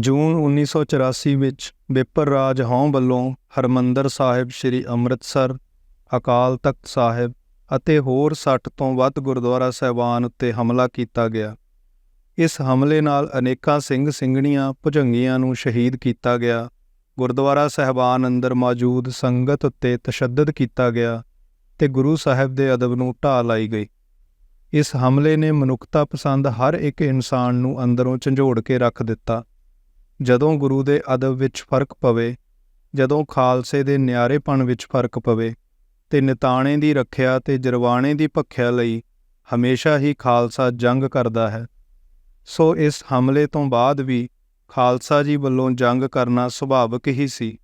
ਜੂਨ 1984 ਵਿੱਚ ਵਿਪਰ ਰਾਜ ਹੌਂ ਵੱਲੋਂ ਹਰਮੰਦਰ ਸਾਹਿਬ ਸ੍ਰੀ ਅੰਮ੍ਰਿਤਸਰ, ਅਕਾਲ ਤਖਤ ਸਾਹਿਬ ਅਤੇ ਹੋਰ 60 ਤੋਂ ਵੱਧ ਗੁਰਦੁਆਰਾ ਸਾਹਿਬਾਨ ਉੱਤੇ ਹਮਲਾ ਕੀਤਾ ਗਿਆ। ਇਸ ਹਮਲੇ ਨਾਲ ਅਨੇਕਾਂ ਸਿੰਘ ਸਿੰਘਣੀਆਂ, ਭੁਜੰਗੀਆਂ ਨੂੰ ਸ਼ਹੀਦ ਕੀਤਾ ਗਿਆ। ਗੁਰਦੁਆਰਾ ਸਾਹਿਬਾਨ ਅੰਦਰ ਮੌਜੂਦ ਸੰਗਤ ਉੱਤੇ ਤਸ਼ੱਦਦ ਕੀਤਾ ਗਿਆ ਤੇ ਗੁਰੂ ਸਾਹਿਬ ਦੇ ਅਦਬ ਨੂੰ ਢਾਹ ਲਾਈ ਗਈ। ਇਸ ਹਮਲੇ ਨੇ ਮਨੁੱਖਤਾ ਪਸੰਦ ਹਰ ਇੱਕ ਇਨਸਾਨ ਨੂੰ ਅੰਦਰੋਂ ਝੰਜੋੜ ਕੇ ਰੱਖ ਦਿੱਤਾ। ਜਦੋਂ ਗੁਰੂ ਦੇ ਅਦਬ ਵਿੱਚ ਫ਼ਰਕ ਪਵੇ, ਜਦੋਂ ਖਾਲਸੇ ਦੇ ਨਿਆਰੇਪਣ ਵਿੱਚ ਫ਼ਰਕ ਪਵੇ, ਤੇ ਨਿਤਾਣੇ ਦੀ ਰੱਖਿਆ ਤੇ ਜਰਵਾਣੇ ਦੀ ਭੱਖਿਆ ਲਈ ਹਮੇਸ਼ਾ ਹੀ ਖਾਲਸਾ ਜੰਗ ਕਰਦਾ ਹੈ। ਸੋ ਇਸ ਹਮਲੇ ਤੋਂ ਬਾਅਦ ਵੀ ਖਾਲਸਾ ਜੀ ਵੱਲੋਂ ਜੰਗ ਕਰਨਾ ਸੁਭਾਵਿਕ ਹੀ ਸੀ।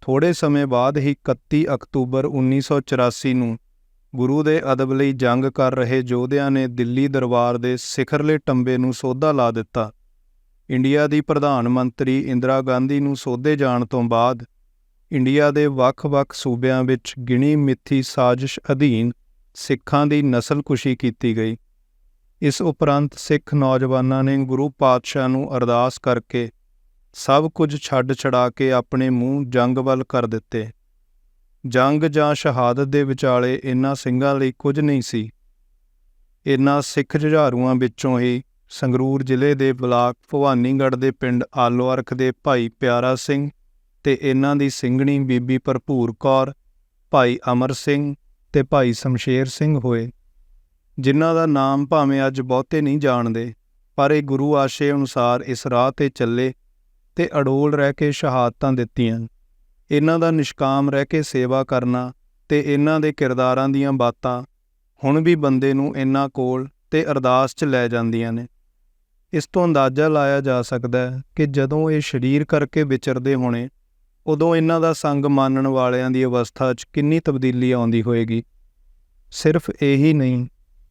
ਥੋੜੇ ਸਮੇਂ ਬਾਅਦ ਹੀ 31 ਅਕਤੂਬਰ 1984 ਨੂੰ ਗੁਰੂ ਦੇ ਅਦਬ ਲਈ ਜੰਗ ਕਰ ਰਹੇ ਯੋਧਿਆਂ ਨੇ ਦਿੱਲੀ ਦਰਬਾਰ ਦੇ ਸਿਖਰਲੇ ਟੰਬੇ ਨੂੰ ਸੋਧਾ ਲਾ ਦਿੱਤਾ। ਇੰਡੀਆ ਦੀ ਪ੍ਰਧਾਨ ਮੰਤਰੀ ਇੰਦਰਾ ਗਾਂਧੀ ਨੂੰ ਸੋਧੇ ਜਾਣ ਤੋਂ ਬਾਅਦ, ਇੰਡੀਆ ਦੇ ਵੱਖ-ਵੱਖ ਸੂਬਿਆਂ ਵਿੱਚ ਗਿਣੀ ਮਿੱਥੀ ਸਾਜ਼ਿਸ਼ ਅਧੀਨ ਸਿੱਖਾਂ ਦੀ ਨਸਲਕੁਸ਼ੀ ਕੀਤੀ ਗਈ। ਇਸ ਉਪਰੰਤ ਸਿੱਖ ਨੌਜਵਾਨਾਂ ਨੇ ਗੁਰੂ ਪਾਤਸ਼ਾਹ ਨੂੰ ਅਰਦਾਸ ਕਰਕੇ ਸਭ ਕੁਝ ਛੱਡ ਛੜਾ ਕੇ ਆਪਣੇ ਮੂੰਹ ਜੰਗ ਵੱਲ ਕਰ ਦਿੱਤੇ। ਜੰਗ ਜਾਂ ਸ਼ਹਾਦਤ ਦੇ ਵਿਚਾਲੇ ਇਨ੍ਹਾਂ ਸਿੰਘਾਂ ਲਈ ਕੁਝ ਨਹੀਂ ਸੀ। ਇਨ੍ਹਾਂ ਸਿੱਖ ਜੁਝਾਰੂਆਂ ਵਿੱਚੋਂ ਹੀ ਸੰਗਰੂਰ ਜ਼ਿਲ੍ਹੇ ਦੇ ਬਲਾਕ ਭਵਾਨੀਗੜ੍ਹ ਦੇ ਪਿੰਡ ਆਲੋਅਰਖ ਦੇ ਭਾਈ ਪਿਆਰਾ ਸਿੰਘ ਤੇ ਇਹਨਾਂ ਦੀ ਸਿੰਘਣੀ ਬੀਬੀ ਭਰਪੂਰ ਕੌਰ, ਭਾਈ ਅਮਰ ਸਿੰਘ ਤੇ ਭਾਈ ਸ਼ਮਸ਼ੇਰ ਸਿੰਘ ਹੋਏ। ਜਿਨ੍ਹਾਂ ਦਾ ਨਾਮ ਭਾਵੇਂ ਅੱਜ ਬਹੁਤੇ ਨਹੀਂ ਜਾਣਦੇ, ਪਰ ਇਹ ਗੁਰੂ ਆਸ਼ੇ ਅਨੁਸਾਰ ਇਸ ਰਾਹ ਤੇ ਚੱਲੇ ਤੇ ਅਡੋਲ ਰਹਿ ਕੇ ਸ਼ਹਾਦਤਾਂ ਦਿੱਤੀਆਂ। ਇਹਨਾਂ ਦਾ ਨਿਸ਼ਕਾਮ ਰਹਿ ਕੇ ਸੇਵਾ ਕਰਨਾ ਤੇ ਇਹਨਾਂ ਦੇ ਕਿਰਦਾਰਾਂ ਦੀਆਂ ਬਾਤਾਂ ਹੁਣ ਵੀ ਬੰਦੇ ਨੂੰ ਇਹਨਾਂ ਕੋਲ ਤੇ ਅਰਦਾਸ 'ਚ ਲੈ ਜਾਂਦੀਆਂ ਨੇ। ਇਸ ਤੋਂ ਅੰਦਾਜ਼ਾ ਲਾਇਆ ਜਾ ਸਕਦਾ ਹੈ ਕਿ ਜਦੋਂ ਇਹ ਸਰੀਰ ਕਰਕੇ ਵਿਚਰਦੇ ਹੋਣੇ, ਉਦੋਂ ਇਹਨਾਂ ਦਾ ਸੰਗ ਮੰਨਣ ਵਾਲਿਆਂ ਦੀ ਅਵਸਥਾ 'ਚ ਕਿੰਨੀ ਤਬਦੀਲੀ ਆਉਂਦੀ ਹੋਏਗੀ? ਸਿਰਫ ਇਹੀ ਨਹੀਂ,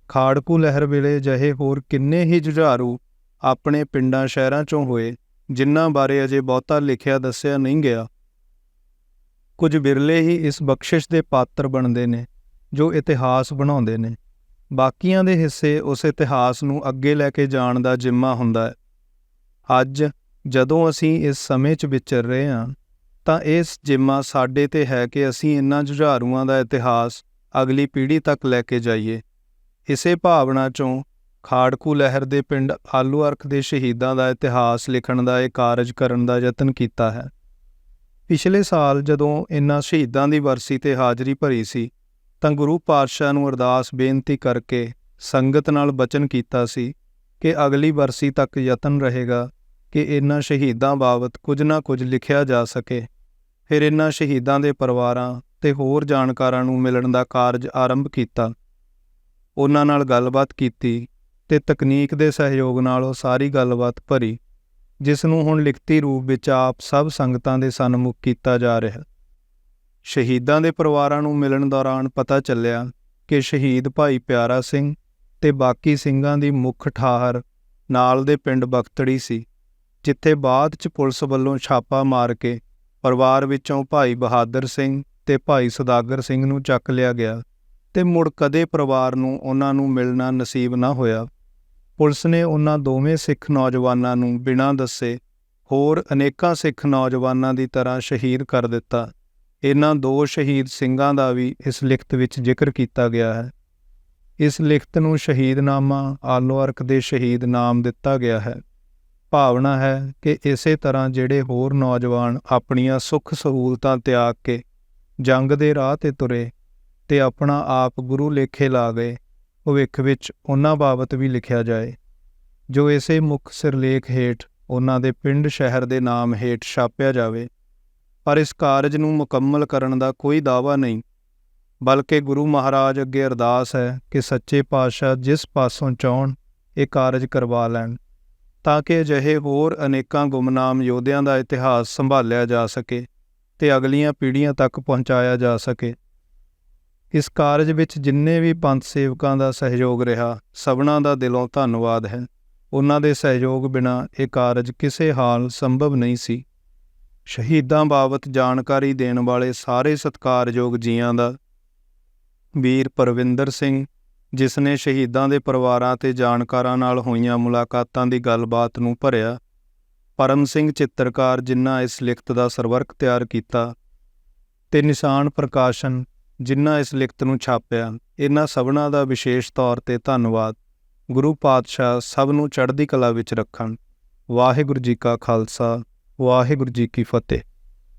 ਖਾੜਕੂ ਲਹਿਰ ਵੇਲੇ ਜਹੇ ਹੋਰ ਕਿੰਨੇ ਹੀ ਜੁਝਾਰੂ ਆਪਣੇ ਪਿੰਡਾਂ ਸ਼ਹਿਰਾਂ 'ਚੋਂ ਹੋਏ, ਜਿਨ੍ਹਾਂ ਬਾਰੇ ਅਜੇ ਬਹੁਤਾ ਲਿਖਿਆ ਦੱਸਿਆ ਨਹੀਂ ਗਿਆ। ਕੁਝ ਬਿਰਲੇ ਹੀ ਇਸ ਬਖਸ਼ਿਸ਼ ਦੇ ਪਾਤਰ ਬਣਦੇ ਨੇ, ਜੋ ਇਤਿਹਾਸ ਬਣਾਉਂਦੇ ਨੇ। ਬਾਕੀਆਂ ਦੇ ਹਿੱਸੇ ਉਸ ਇਤਿਹਾਸ ਨੂੰ ਅੱਗੇ ਲੈ ਕੇ ਜਾਣ ਦਾ ਜ਼ਿੰਮਾ ਹੁੰਦਾ ਹੈ। ਅੱਜ ਜਦੋਂ ਅਸੀਂ ਇਸ ਸਮੇਂ 'ਚ ਵਿਚਰ ਰਹੇ ਹਾਂ, ਤਾਂ ਇਸ ਜ਼ਿੰਮਾ ਸਾਡੇ ਤੇ ਹੈ ਕਿ ਅਸੀਂ ਇਨ੍ਹਾਂ ਜੁਝਾਰੂਆਂ ਦਾ ਇਤਿਹਾਸ ਅਗਲੀ ਪੀੜ੍ਹੀ ਤੱਕ ਲੈ ਕੇ ਜਾਈਏ। ਇਸੇ ਭਾਵਨਾ 'ਚੋਂ ਖਾੜਕੂ ਲਹਿਰ ਦੇ ਪਿੰਡ ਆਲੂ ਅਰਖ ਦੇ ਸ਼ਹੀਦਾਂ ਦਾ ਇਤਿਹਾਸ ਲਿਖਣ ਦਾ ਇਹ ਕਾਰਜ ਕਰਨ ਦਾ ਯਤਨ ਕੀਤਾ ਹੈ। ਪਿਛਲੇ ਸਾਲ ਜਦੋਂ ਇਨ੍ਹਾਂ ਸ਼ਹੀਦਾਂ ਦੀ ਵਰਸੀ ਤੇ ਹਾਜ਼ਰੀ ਭਰੀ ਸੀ ਤਾਂ ਗੁਰੂ ਪਾਤਸ਼ਾਹ ਨੂੰ ਅਰਦਾਸ ਬੇਨਤੀ ਕਰਕੇ ਸੰਗਤ ਨਾਲ ਬਚਨ ਕੀਤਾ ਸੀ ਕਿ ਅਗਲੀ ਵਰਸੀ ਤੱਕ ਯਤਨ ਰਹੇਗਾ ਕਿ ਇਨ੍ਹਾਂ ਸ਼ਹੀਦਾਂ ਬਾਬਤ ਕੁਝ ਨਾ ਕੁਝ ਲਿਖਿਆ ਜਾ ਸਕੇ। ਫਿਰ ਇਨ੍ਹਾਂ ਸ਼ਹੀਦਾਂ ਦੇ ਪਰਿਵਾਰਾਂ ਤੇ ਹੋਰ ਜਾਣਕਾਰਾਂ ਨੂੰ ਮਿਲਣ ਦਾ ਕਾਰਜ ਆਰੰਭ ਕੀਤਾ। ਉਹਨਾਂ ਨਾਲ ਗੱਲਬਾਤ ਕੀਤੀ ਤੇ ਤਕਨੀਕ ਦੇ ਸਹਿਯੋਗ ਨਾਲ ਉਹ ਸਾਰੀ ਗੱਲਬਾਤ ਭਰੀ, ਜਿਸ ਨੂੰ ਹੁਣ ਲਿਖਤੀ ਰੂਪ ਵਿੱਚ ਆਪ ਸਭ ਸੰਗਤਾਂ ਦੇ ਸਨਮੁਖ ਕੀਤਾ ਜਾ ਰਿਹਾ। ਸ਼ਹੀਦਾਂ ਦੇ ਪਰਿਵਾਰਾਂ ਨੂੰ ਮਿਲਣ ਦੌਰਾਨ ਪਤਾ ਚੱਲਿਆ ਕਿ ਸ਼ਹੀਦ ਭਾਈ ਪਿਆਰਾ ਸਿੰਘ ਤੇ ਬਾਕੀ ਸਿੰਘਾਂ ਦੀ ਮੁੱਖ ਠਾਹਰ ਨਾਲ ਦੇ ਪਿੰਡ ਬਖਤੜੀ ਸੀ, ਜਿੱਥੇ ਬਾਅਦ ਚ ਪੁਲਿਸ ਵੱਲੋਂ ਛਾਪਾ ਮਾਰ ਕੇ ਪਰਿਵਾਰ ਵਿੱਚੋਂ ਭਾਈ ਬਹਾਦਰ ਸਿੰਘ ਤੇ ਭਾਈ ਸੁਦਾਗਰ ਸਿੰਘ ਨੂੰ ਚੱਕ ਲਿਆ ਗਿਆ ਤੇ ਮੁੜ ਕਦੇ ਪਰਿਵਾਰ ਨੂੰ ਉਹਨਾਂ ਨੂੰ ਮਿਲਣਾ ਨਸੀਬ ਨਾ ਹੋਇਆ। ਪੁਲਿਸ ਨੇ ਉਹਨਾਂ ਦੋਵੇਂ ਸਿੱਖ ਨੌਜਵਾਨਾਂ ਨੂੰ ਬਿਨਾਂ ਦੱਸੇ ਹੋਰ ਅਨੇਕਾਂ ਸਿੱਖ ਨੌਜਵਾਨਾਂ ਦੀ ਤਰ੍ਹਾਂ ਸ਼ਹੀਦ ਕਰ ਦਿੱਤਾ। ਇਹਨਾਂ ਦੋ ਸ਼ਹੀਦ ਸਿੰਘਾਂ ਦਾ ਵੀ ਇਸ ਲਿਖਤ ਵਿੱਚ ਜ਼ਿਕਰ ਕੀਤਾ ਗਿਆ ਹੈ। ਇਸ ਲਿਖਤ ਨੂੰ ਸ਼ਹੀਦਨਾਮਾ ਆਲੋ ਅਰਕ ਦੇ ਸ਼ਹੀਦ ਨਾਮ ਦਿੱਤਾ ਗਿਆ ਹੈ। ਭਾਵਨਾ ਹੈ ਕਿ ਇਸੇ ਤਰ੍ਹਾਂ ਜਿਹੜੇ ਹੋਰ ਨੌਜਵਾਨ ਆਪਣੀਆਂ ਸੁੱਖ ਸਹੂਲਤਾਂ ਤਿਆਗ ਕੇ ਜੰਗ ਦੇ ਰਾਹ ਤੇ ਤੁਰੇ ਤੇ ਆਪਣਾ ਆਪ ਗੁਰੂ ਲੇਖੇ ਲਾ ਗਏ, ਭਵਿੱਖ ਵਿੱਚ ਉਹਨਾਂ ਬਾਬਤ ਵੀ ਲਿਖਿਆ ਜਾਏ। ਜੋ ਇਸੇ ਮੁੱਖ ਸਿਰਲੇਖ ਹੇਠ ਉਹਨਾਂ ਦੇ ਪਿੰਡ ਸ਼ਹਿਰ ਦੇ ਨਾਮ ਹੇਠ ਛਾਪਿਆ ਜਾਵੇ ਪਰ ਇਸ ਕਾਰਜ ਨੂੰ ਮੁਕੰਮਲ ਕਰਨ ਦਾ ਕੋਈ ਦਾਵਾ ਨਹੀਂ, ਬਲਕਿ ਗੁਰੂ ਮਹਾਰਾਜ ਅੱਗੇ ਅਰਦਾਸ ਹੈ ਕਿ ਸੱਚੇ ਪਾਤਸ਼ਾਹ ਜਿਸ ਪਾਸੋਂ ਚਾਹਣ, ਇਹ ਕਾਰਜ ਕਰਵਾ ਲੈਣ, ਤਾਂ ਕਿ ਅਜਿਹੇ ਹੋਰ ਅਨੇਕਾਂ ਗੁਮਨਾਮ ਯੋਧਿਆਂ ਦਾ ਇਤਿਹਾਸ ਸੰਭਾਲਿਆ ਜਾ ਸਕੇ ਤੇ ਅਗਲੀਆਂ ਪੀੜ੍ਹੀਆਂ ਤੱਕ ਪਹੁੰਚਾਇਆ ਜਾ ਸਕੇ। ਇਸ ਕਾਰਜ ਵਿੱਚ ਜਿੰਨੇ ਵੀ ਪੰਥ ਸੇਵਕਾਂ ਦਾ ਸਹਿਯੋਗ ਰਿਹਾ, ਸਭਨਾਂ ਦਾ ਦਿਲੋਂ ਧੰਨਵਾਦ ਹੈ। ਉਹਨਾਂ ਦੇ ਸਹਿਯੋਗ ਬਿਨਾ ਇਹ ਕਾਰਜ ਕਿਸੇ ਹਾਲ ਸੰਭਵ ਨਹੀਂ ਸੀ। ਸ਼ਹੀਦਾਂ ਬਾਬਤ ਜਾਣਕਾਰੀ ਦੇਣ ਵਾਲੇ ਸਾਰੇ ਸਤਿਕਾਰਯੋਗ ਜੀਆਂ ਦਾ ਵੀਰ ਪਰਵਿੰਦਰ ਸਿੰਘ, ਜਿਸ ਨੇ ਸ਼ਹੀਦਾਂ ਦੇ ਪਰਿਵਾਰਾਂ ਤੇ ਜਾਣਕਾਰਾਂ ਨਾਲ ਹੋਈਆਂ ਮੁਲਾਕਾਤਾਂ ਦੀ ਗੱਲਬਾਤ ਨੂੰ ਭਰਿਆ, ਪਰਮ ਸਿੰਘ ਚਿੱਤਰਕਾਰ ਜਿਨ੍ਹਾਂ ਇਸ ਲਿਖਤ ਦਾ ਸਰਵਰਕ ਤਿਆਰ ਕੀਤਾ ਤੇ ਨਿਸ਼ਾਨ ਪ੍ਰਕਾਸ਼ਨ ਜਿਨ੍ਹਾਂ ਇਸ ਲਿਖਤ ਨੂੰ ਛਾਪਿਆ, ਇਹਨਾਂ ਸਭਨਾਂ ਦਾ ਵਿਸ਼ੇਸ਼ ਤੌਰ ਤੇ ਧੰਨਵਾਦ। ਗੁਰੂ ਪਾਤਸ਼ਾਹ ਸਭ ਨੂੰ ਚੜ੍ਹਦੀ ਕਲਾ ਵਿੱਚ ਰੱਖਣ। ਵਾਹਿਗੁਰੂ ਜੀ ਕਾ ਖਾਲਸਾ। ਵਾਹਿਗੁਰੂ ਜੀ ਕੀ ਫਤਿਹ।